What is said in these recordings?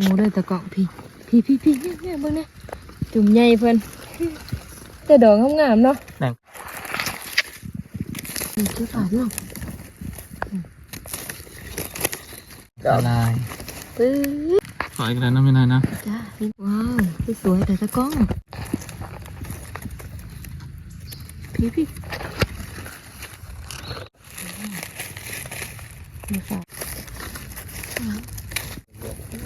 หมูด้วยตะกอกพี่พี่พี่พี่เนี่ยเนี่ยเบิ่งเนี่ยจุ่มใหญ่เพิ่นแต่ดอกงามๆเนาะนั่นนี่คือฝาดเนาะละลายปื๊ดขออีกแล้วนะไม่นานนะจ้าว้าวสวยๆแต่ตะกล้องพี่พี่นี่ฝาด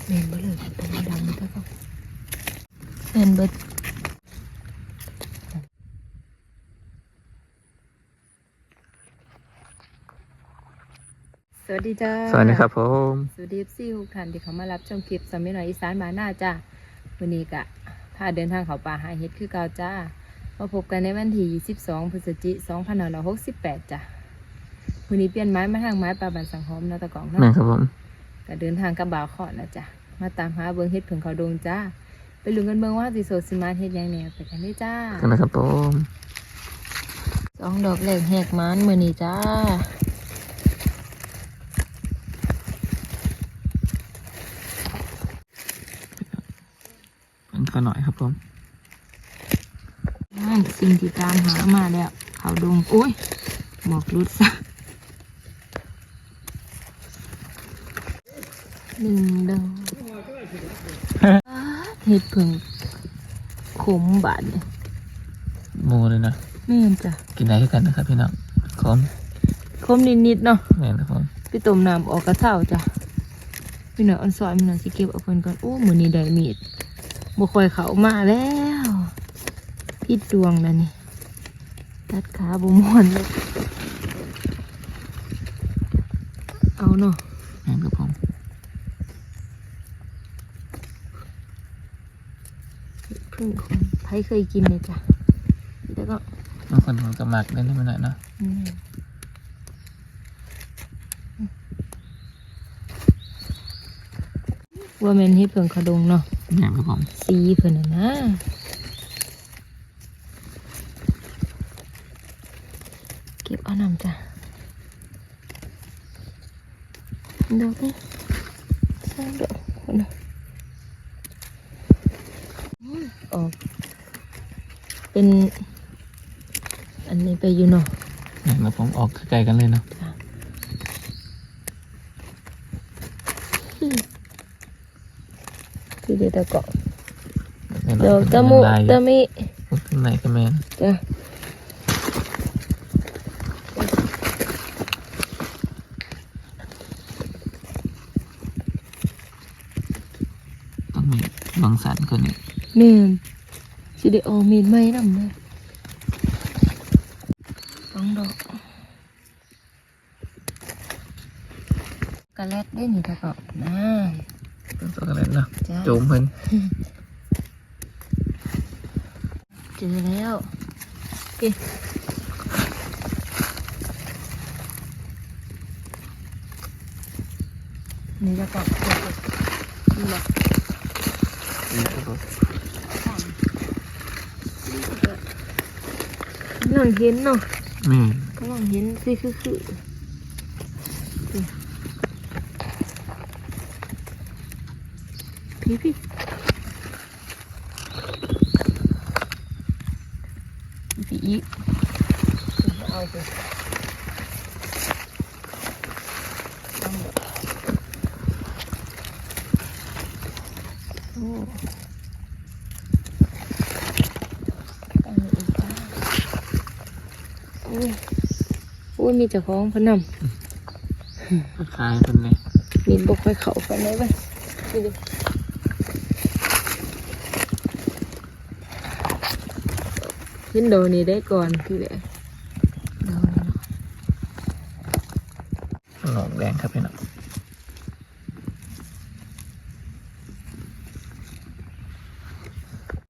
เมนเบอเลยเป็นดำๆตะกล้อง เมนเบอร์สวัสดีจ้าสวัสดีครับผมสวัสดีซี่ทุกท่านที่เขามารับชมคลิปสามิหน่อยอีสานบานหน้าจ้าวันนี้กะพาเดินทางเขาป่าหาเห็ดคือเก่าจ้ามาพบกันในวันที่ 22 พฤศจิกายน 2568 จ้าวันนี้เปลี่ยนไม้มาทางไม้ปลาบันสังหอมเนาะตะกองเนาะนั่นครับผมก็เดินทางกับบ่าวขอดนะจ้ะ มาตามหาเบิงเห็ดเผิงเขาดงจ้า ไปลุ้นกันเบิงว่าสิโสดสิมาเห็ดหยังเนี่ยไปกันเลยจ้ากันนะครับผมสองดอกแรกแหกมันมือนี้จ้าเป็นก็หน่อยครับผมนั่นสิ่งที่ตามหามาแล้ว เขาดงโอ้ยหมอกรุดซะหนึ่งดอกอ๊าดเห็ดผึ่งขมบาดเนี่ยหมูเลยนะแม่นจ้ะกินได้ด้วยกันนะครับพี่น้องคอมขมนิดๆเนาะนี่นครับผมไปต้มน้ำออกกระเซ้าจ้ะพี่หน่อยอ่อนซอยมันหน่อยสิเก็บเอาเพิ่นก่อนโอ้มือนี้ได้มีดบ่ค่อยเขามาแล้วพิดดวงนะนี่ตัดขาบ่ม่วนเลยเอาเนาะ นี่นครับผม เพิ่งคนไผเคยกินเลยจ้ะแล้วก็บางคนผมก็หมักได้ไม่นานเนาะอืมว่าแม่นเฮ็ดเพิ่งขะดงเนาะนี่นครับผมสีเพิ่นน่ะนะเก็บเอาน้ำจ้ะดอกนี่สองดอกคนน่ะอืมออก เป็น อันนี้ไปอยู่เนาะนี่นครับผมออกไกลๆกันเลยเนาะจ้ะคือเดี๋ยวตะเกาะนี่นดอกเป็นตะมุลายตะมิข้างในก็แมนจ้ะต้องมีบางสันคนนี้แม่น สิได้ออกมีดไหมนำเลยสองดอกกระแลดได้นี่ตะเกาะนะเป็นตัวกันเลยเนาะจ้ะโจมเพิ่นเจอแล้วโอเคนี่ตะเกาะนี่หรอนี่ครับผ มกำลังเห็นเนาะแม่นกำลังเห็นสิคือคือพี่พี่พี่อีกเอาไปโอ้อันนี้อีกจ้า อุ้ยอุ้ยมีเจ้าของเพนนคล้ายๆเพิ่นเลยำมีบกไปเขากันได้ไหมนี่ดิขึ้นโดนี่ได้ก่อนคือแบบโดนเนาะหนองแดงครับพี่น้อง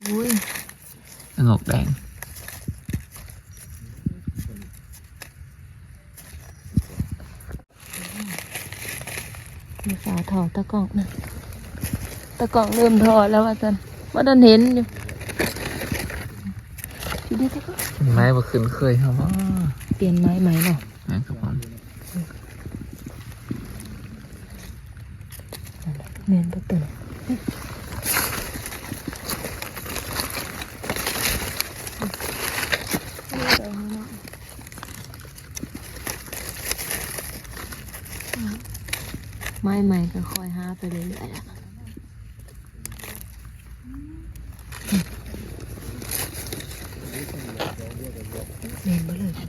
อุ้ยหนองแดง มีฝาถอดตะกร้องนะตะกร้องเริ่มถอดแล้วว่าจันว่าดันเห็นอยู่อยู่ดีตะกร้องไม้บ่ขึ้นเคยครับว่าเปลี่ยนไม้ไหมเนาะนี่นครับผมเมนประตู จะคอยหาไปเรื่อยๆอะ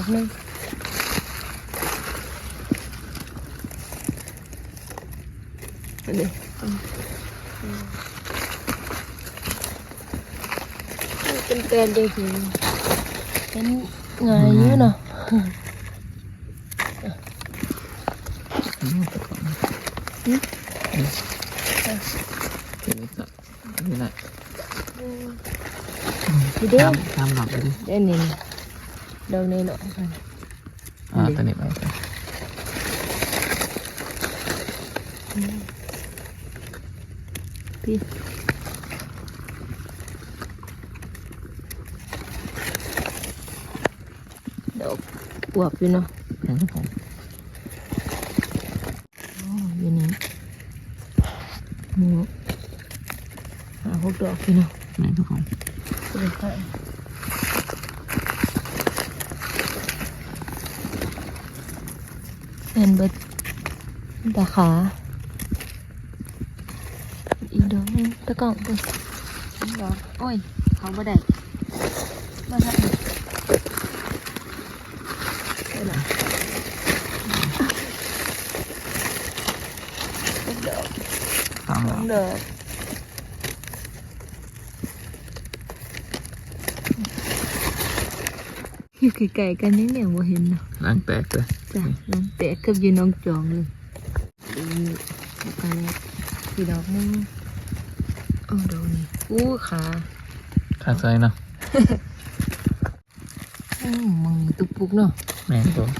เล่นไปเลยเป็นด นี่ก็ก็ทีทีรักนึงอันนี้เป็นแกนจริงๆเป็นไงอยู่เนาะอืมตะกอนเห็นไหมจ๊ะนี่แหละทีเด้อตามตามหลับไปดิเดี๋ยวนี้ดอกนี้เนาะอ่าตัวนี้ไปพี่ดอกอวบอยู่เนาะ เห็นครับผม โอ้อยู่นี่หมู หาพวกดอกอยู่เนาะเห็นครับผมไปเลยค่ะเป็นเบิดตาขา อีกดอกหนึงตะกร้องไปดอกโอ้ยเขาบ่ได้มาทักเลยไปหน่อยดอกตามหสลัอบงดอกอยู่ไกลๆกันยังเนี่ยบ่เห็นเนาะล้างแตกเลยจ้ะน้องแตะกับอยู่น้องจองเลยดูนี่แล้วก็เนี่ยสีดอกนึงโอ้ดอกนี่อู้ขาขาดใจเนาะอืมมึงตุกปุกเนาะแม่นผม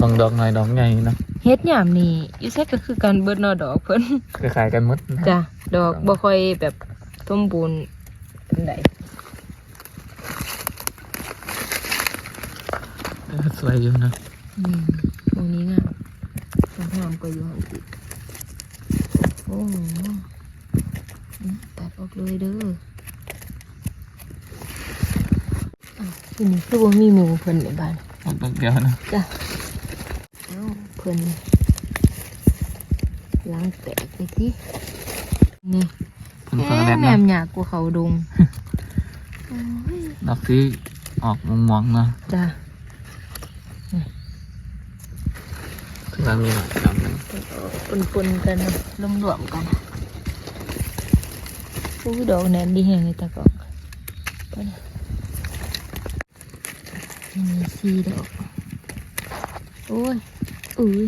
บางดอกหน่อยดอกใหญ่เนาะเฮ็ดยามนี่อยู่ใช่ก็คือการเบิดเนอดอกเพิ่นคล้ายๆกันหมดนะจ้ะดอกบ่ค่อยแบบสมบูรณ์ปานใด เออ สวยอยู่นะอืมตรงนี้งามสวยงามกว่าอยู่หั่นอีกโอ้โหอืมตัดออกเลยเด้ออ้าวทีนี้คือบ่มีหมูเพิ่นในบ้านหมดดอกเดียวนะจ้ะเอ้าเพิ่นล้างแตกไปที่นี่เพิ่นคนละแบบแม่นะมอยากกว่าเขาดงโอ้ยดอกที่ออกม่วงๆเนาะจ้ะ ถือว่ามีหลายดอกนะปนปนๆกันรวมรวมกันอู้ดอกแหนมดีแห่งเลยตะกอกปนะมีสีดอก โอ้ย อุ้ย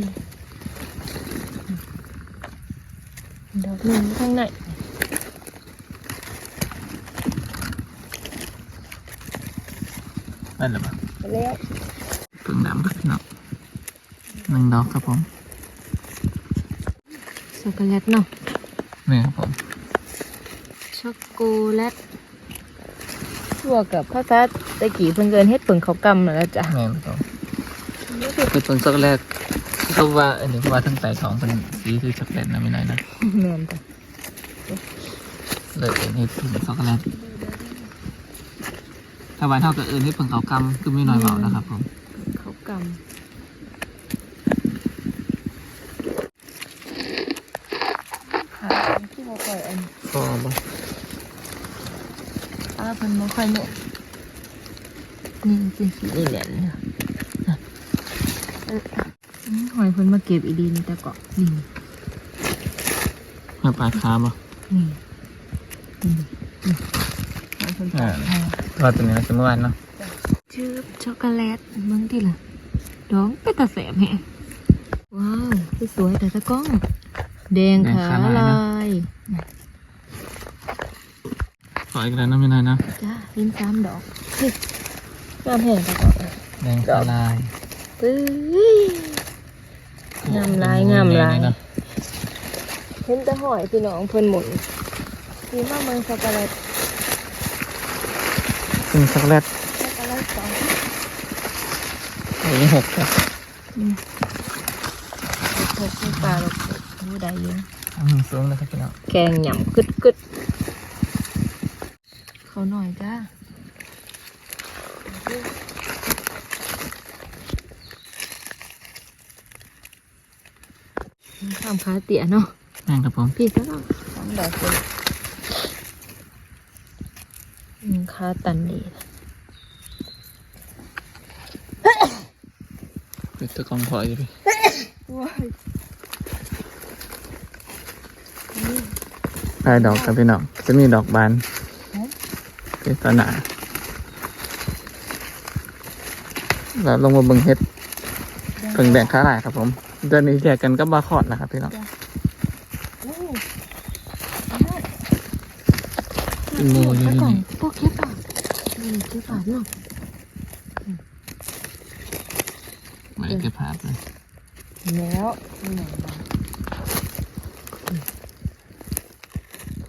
ดอกหนึ่งข้างในได้หรือเปล่าแล้ว เพิ่งดำครับพี่น้อง หนึ่งดอกครับผมช็อกโกแลตเนาะนี่ครับผมช็อกโกแลตทั่วกับภาษาตะกี้เพิ่นเกินเฮ็ดเปิงเขาวกำนั่นแหล้วจ้ะแม่นครับผมคือต้นช็อกโกแลตเขาว่าอันนี้เขาว่าทั้งใต้ท้องเป็นสีคือช็อกโกแลตนะไม่น้อยนะแม่นจ้ะเลยเอ็นให้เป็นช็อกโกแลตถ้าวันเท่ากับเอิญให้เพิ่งเขากำคือไม่น้อยเบานะครับผมเขาวกำค่ะที่บ่ค่อยอัน ก็บ่ ป้าเพิ่นบ่ค่อยเนี่ยนี่สิสีเหลืองเนี่ยอะเอออืมหอยเพิ่นมาเก็บอีดีนี่แต่เกาะนี่มาปาดขาบ่นี่นี่นี่หอยเพิ่นปาดให้ว่าตัวนี้จะเมื่อวานเนาะชื่อช็อกโกแลตเมืองที่ละดองไปตาแสบแฮะว้าวคือสวยแต่ตะก้อง แดงขาลายข ออีกแล้วนะไม่น้อยนะจ้าลิ้นสามดอกเฮ้ยงามแห่งตะก้องแดงขาลายปื้ยงามลายงามลายเนาะเห็นแต่หอยพี่น้องเพิ่นหมุนมีมากมันช็อกโกแลตซึ่งช็อกโกแลตช็อกโกแลตสองอันนี้หกครับอืมหกปลาเราผู้ใดเยอะอืมสูงเลยครับพี่น้องแกงหยำกึดกึด เขาหน่อยจ้าข้ามขาเตี่ยเนาะนั่นครับผมพี่ก็ต้องสองดอกเลยอืมขาตันนี่นะเป็นตัวกองพออยู่ดิว้ายปลายดอกครับพี่น้องจะมีดอกบาน เป็นตนาแล้วลงมาเบิ่งเฮ็ดเพิ่งแดงขาหลายครับผมเดือนนี้แยกกันก็บาคอดนะครับพี่น้องโอ้เป็นงูอยู่แล้วนี่พวกเก็บปากนี่เก็บปากเนาะไม่ได้เก็บภาพเลยแล้วนี่ไหนบ้าง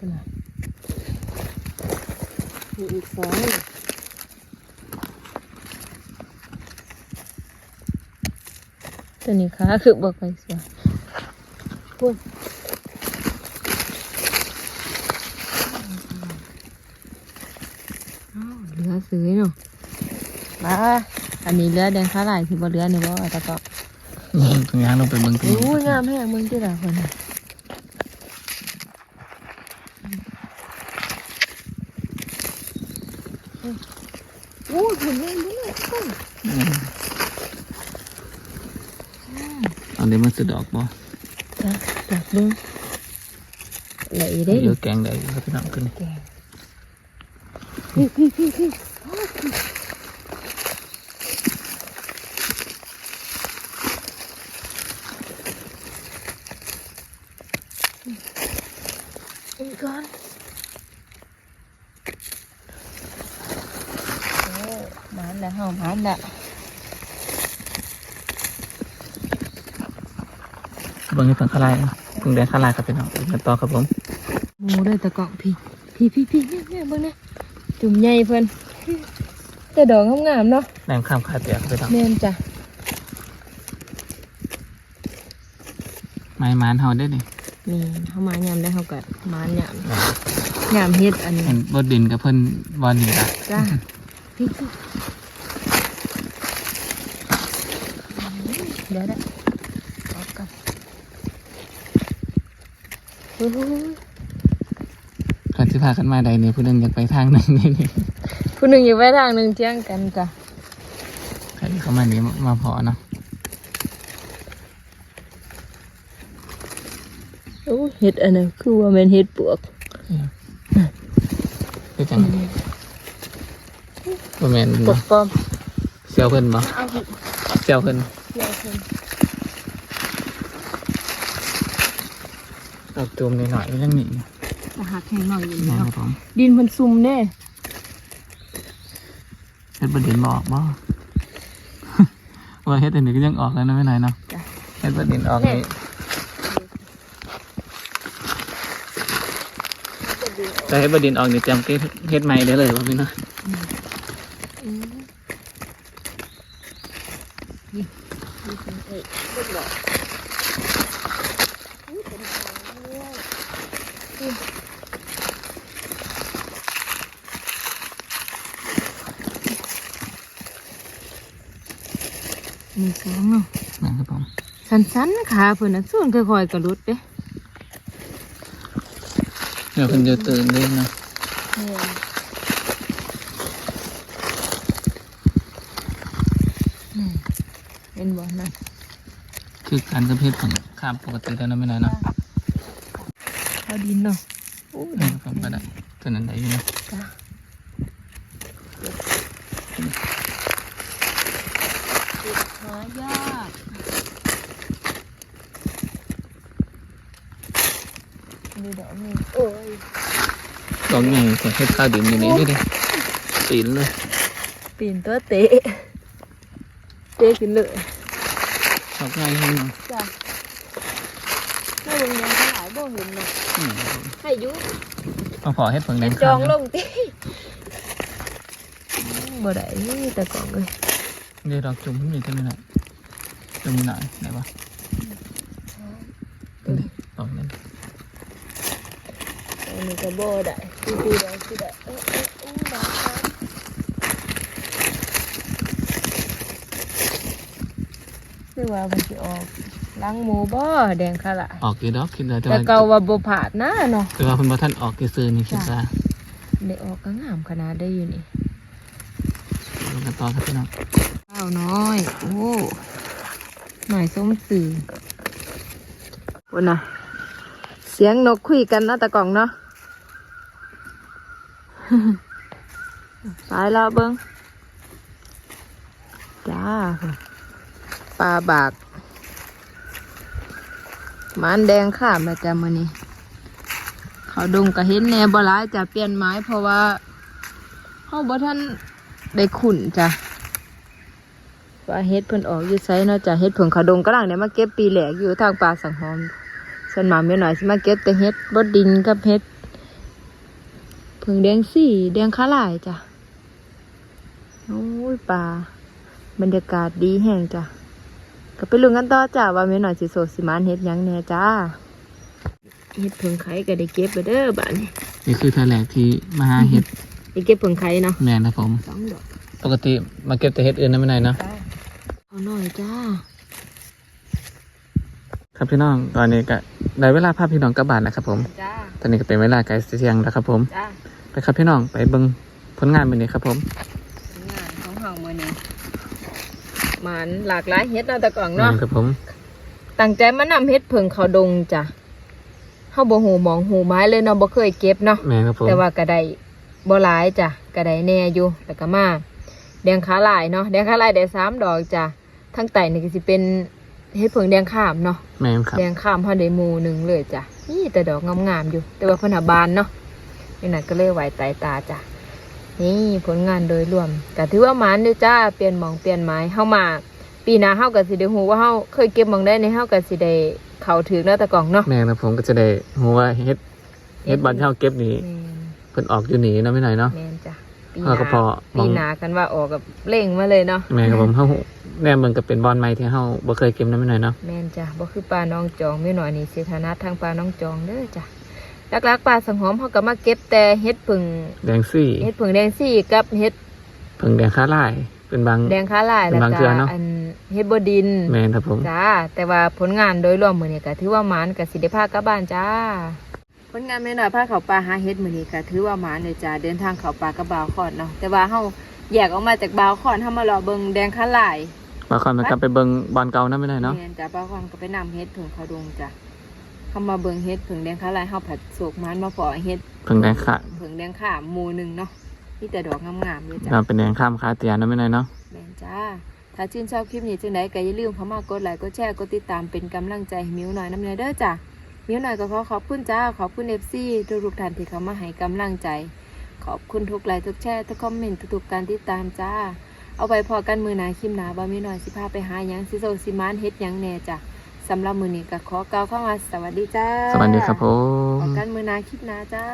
อื มขึ้นมามีอีกสองตัวนี้ขาคือบอกไปสวยพูดอ้าวเหลือซื้อเนาะมาอันนี้เหลือแดงขาลายที่บ่เหลือเนี่ยบ่ตะกอบตรงยางลงไปเบิ่งตรงโอ้นี้ยงามแห้งมึงที่ละคน โอ้ยผลแรงด้วยต้นอืมเอาเดี๋ยวมันจะดอกบ่จ้ะจับดูไหลได้เดี๋ยวแกงได้อยู่ครับพี่น้องขึ้นแกงพี่พี่พี่พี่อีกก่อนโอ้หมันแล้วเฮาหมันแล้ว เบิ่งให้เพิ่งขาลายเนาะเพิ่งแดงขาลายครับพี่น้องเบิ่งกันต่อครับผมหมูเลยตะเกาะพี่พี่พี่พี่เนี่ยเนี่ยเบิ่งเนี่ยจุ่มใหญ่เพิ่นแต่ดอกงามๆเนาะแรงข้ามขาเตียครับพี่น้องแม่นจ้ะไม้มานเฮาได้นี่นี่เฮามายามได้เฮากัดมานยามยามเฮ็ดอันนี้เห็นบดดินกับเพิ่นบอลนี่ละจ้ะพี่พี่เดี๋ยวได้ออกกันโอ้โห ก่อนที่พากันมาใดนี่ผู้หนึงอยากไปทางหนึงนี่นี่ผู้หนึ่งอยู่ไว้ทางหนึ่งเที่ยงกันจ้ะใครที่เข้ามานี้มาพอเนาะโอ้เฮ็ดอันนั้นคือว่าแม่นเฮ็ดปวกคือจังบ่แม่นปวบ่กปลอมเซียวเพิ่นบ่เอาผิดเซียวเพิ่น เดี๋ยวเพิ่นดอกตูมนิดหน่อยๆยังนี่จะหักแข็งหน่อยอยู่นะแล้วครับผมดินเพิ่นซุ่มเด้เฮ็ดบ่ดินบ่ออกบ่ว่าเฮ็ดอันนี้ก็ยังออกแล้วนะไม่น้อยเนาะจ้ะเฮ็ดบ่ดินออกนี่แต่เฮ็ดบ่ดินออกนี่เตรียมเก็บเฮ็ดใหม่ได้เลยว่าพี่เนาะ อืมนี่นี่เป็นเอกเพิ่นบอกอุ๊ยเป็นทางด้วยอืมมีสองเนาะ นะครับผมสั้นๆขาเพิ่นน่ะส่วนค่อยๆกระลุดเด้เดี๋ยวเพิ่นจะตื่นเด้เนาะนี่เป็นบ่นั่นคือการกระเพาะของข้ามปกติแล้วนะไม่น้อยเนาะเอาดินเนาะโอ้ยนี่ครับผมก็ได้ตัวนั้นได้อยู่เนาะ จ้ะหายากมี ดอกหนึงโอ้ยดอกใหญ่แต่เฮ็ดข้าวดินอยู่นี่ด้วยดิปีนเลย ปีนตัวเตะ เตะขึ้นเลยดอกใหญ่ให้เนาะจ้ะถ้าโรงเรียนเขาหลายบ่เห็นเนาะอืมให้อยุเอาพอเฮ็ดเพิ่งแดงจข้าอวงลเนาะงติบ่ได้นี่แต่กล่องเลยนี่ดอกจุ่มนี่จะมีหน่อยจะมีหน่อยไหนวะนี่ดอกนั้น อันนี้ ก็บ่ได้คือคือได้คือได้เออเออเออได้คือว่ามันสิออกล้างหมูบ่แดงค่ะละออกกี่ดอกคิดว่าแต่แต่ว่าเกาว่าบ่ผาดนะเนาะแต่ว่าเพิ่นบ่ทันออกกี่ซื้อนี่คิดว่าได้ออกก็งามขนาดได้อยู่นี่ลงกันต่อครับพี่น้องข้าวน้อย โอ้หน่อยส้มสื่อวันน่ะ เสียงนกคุยกันนะตะกล่องเนาะ ไปแล้วเบิ้งจ้าปลาบากมันแดงข้ามมาจ้ะมื้อนี้ เขาดงก็เห็นแนบร้ายจะเปลี่ยนไม้เพราะว่าเฮาบ่ทันได้ขุนจ้ะว่าเฮ็ดเพิ่นออกอยู่ไสเนาะจ้ะเฮ็ดเพิ่งขาดงกำลังเนี่ยมาเก็บปีแหลกอยู่ทางป่าสังหอมส่วนหมาแม่หน่อยสิมาเก็บแต่เฮ็ดบดดินกับเฮ็ด พิ่งแดงสีแดงขาลายจ้ะโอ้ยป่าบรรยากาศดีแห้งจ้ะก็ไปลุ้นกันต่อจ้ะว่าแม่หน่อยสิโสดสิมานเฮ็ดยังแน่จ้าเฮ็ดเพิ่งไข่ก็ได้เก็บไปเด้อบัดนี้นี่คือเธอแรกที่มาหาเห็ดได้เก็บเพิ่งไข่เนาะแม่นนะผม สองดอกปกติมาเก็บแต่เห็ดอื่นนะไม่ไหนเนาะเอาหน่อยจ้าครับพี่น้องตอนนี้ก็ได้เวลาพาพี่น้องกลับบ้านแล้วครับผม จ้าตอนนี้ก็เป็นเวลาใกล้เที่ยงแล้วครับผม จ้า ไปครับพี่น้องไปเบิ่งผลงานมื้อนี้ครับผมงานของเฮามื้อนี้หมันหลากหลายเฮ็ดเนาะแต่ก่อนแม่เนาะนครับผมตั้งใจมานำเฮ็ดเพิงเขาดงจ้ะเฮาบ่ฮู้หมองหูไม้เลยเนาะบ่เคยเก็บเนาะแม่นครับผมแต่ว่าก็ได้บ่หลายจ้ะก็ได้แน่อยู่แล้วก็มาแดงขาลายเนาะแดงขาลายได้สามดอกจ้ะทั้งไตนี่ก็สิเป็นเฮ็ดเพิงแดงข้ามเนาะแม่นครับแดงข้ามเฮาได้หมู่หนึงเลยจ้ะนี่แต่ดอกงามๆอยู่ แต่ว่าเพิ่นหาบานเนาะ นี่น่ะก็เลยไหวไตตาจ้ะนี่ผลงานโดยรวมก็ถือว่าหมานอยู่จ้าเปลี่ยนหมองเปลี่ยนไม้เฮามา ปีหน้าเฮาก็สิได้ฮู้ว่าเฮาเคยเก็บหมองได้ในเฮาก็สิได้เข้าถึงแล้วแต่กล่องเนาะแม่นครับผมก็จะได้รู้ว่าเฮ็ดเฮ็ดบ้านที่เฮาเก็บนี่แม่นเพิ่นออกอยู่นี่เนาะไม่ไหนเนาะแม่นจ้ะปีหเฮาน้าก็พอมปีองหน้ากันว่าออกกับเร่งมาเลยเนาะแม่นครับผมเฮาแน่เบิ่งก็เป็นบอนไม้ที่เฮาบ่เคยเก็บนะไม่ไหนเนาะแม่นจ้ะบ่คือปลาน้องจองไม่หน่อยนี่สิธนัดทางปลาน้องจองเด้อจ้ะ ลักๆปลาสังหอมเฮาก็มาเก็บแต่เฮ็ดผึ่งแดงซี่เฮ็ดผึ่งแดงซี่กับเฮ็ดเพิ่งแดงค้าลายเป็นบางแดงขาลายเป็นแล้วบางก็เทื่อเนาะอันเฮ็ดบ่ดินแม่นครับผมจ้าแต่ว่าผลงานโดยรวมมื้อนี้ก็ถือว่าหมานก็สิได้พากลับบ้านจ้าผลงานแม่น้อยพาเขาปลาหาเฮ็ดมื้อนี้ก็ถือว่าหมานเลยจ้าเดินทางเขาปลากับบาวขอนเนาะแต่ว่าเฮาแยกออกมาจากบาวขอนเฮามารอเบิ่งแดงขาลายมาก่อนมันกลับไปเบิ่งบอนเก่านะไม่ไหนเนาะแม่นจ้าบาวขอนก็ไปนำเฮ็ดเพิ่งเขาดงจ้ะ เฮามาเบิ่งเฮ็ดเพิ่งแดงขาลายเฮาผัดโศกหมันมาพอเฮ็ดเพิ่งแดงขาเพิ่งแดงขาหมู่หนึงเนาะมีแต่ดอกงามๆอยู่จ้ะเราเป็นแดงข้ามคาเตียนะไม่ไหนเนาะแม่นจ้า ถ้าชื่นชอบคลิปนี้จังไดก็อย่าลืมเข้ามากดไลค์กดแชร์กดติดตามเป็นกำลังใจให้มิวหน่อยน้ำเนยเด้อจ้ะมิวหน่อยก็ขอขอบคุณจ้าขอบคุณเอฟซีทุกๆท่านที่เข้ามาให้กำลังใจ ขอบคุณทุกไลค์ทุกแชร์ทุกคอมเมนต์ทุกๆการติดตามจ้าเอาไปพอกันมือหนาคลิปหนาบ่มิวหน่อยสิพาไปหาหยังสิโซสิมานเฮ็ดหยังแหน่จ้ะ สำหรับมือนี้ก็ขอกล่าวเข้ามาสวัสดีจ้าสวัสดีครับผพอมกันมือหนาคลิปหนาจ้า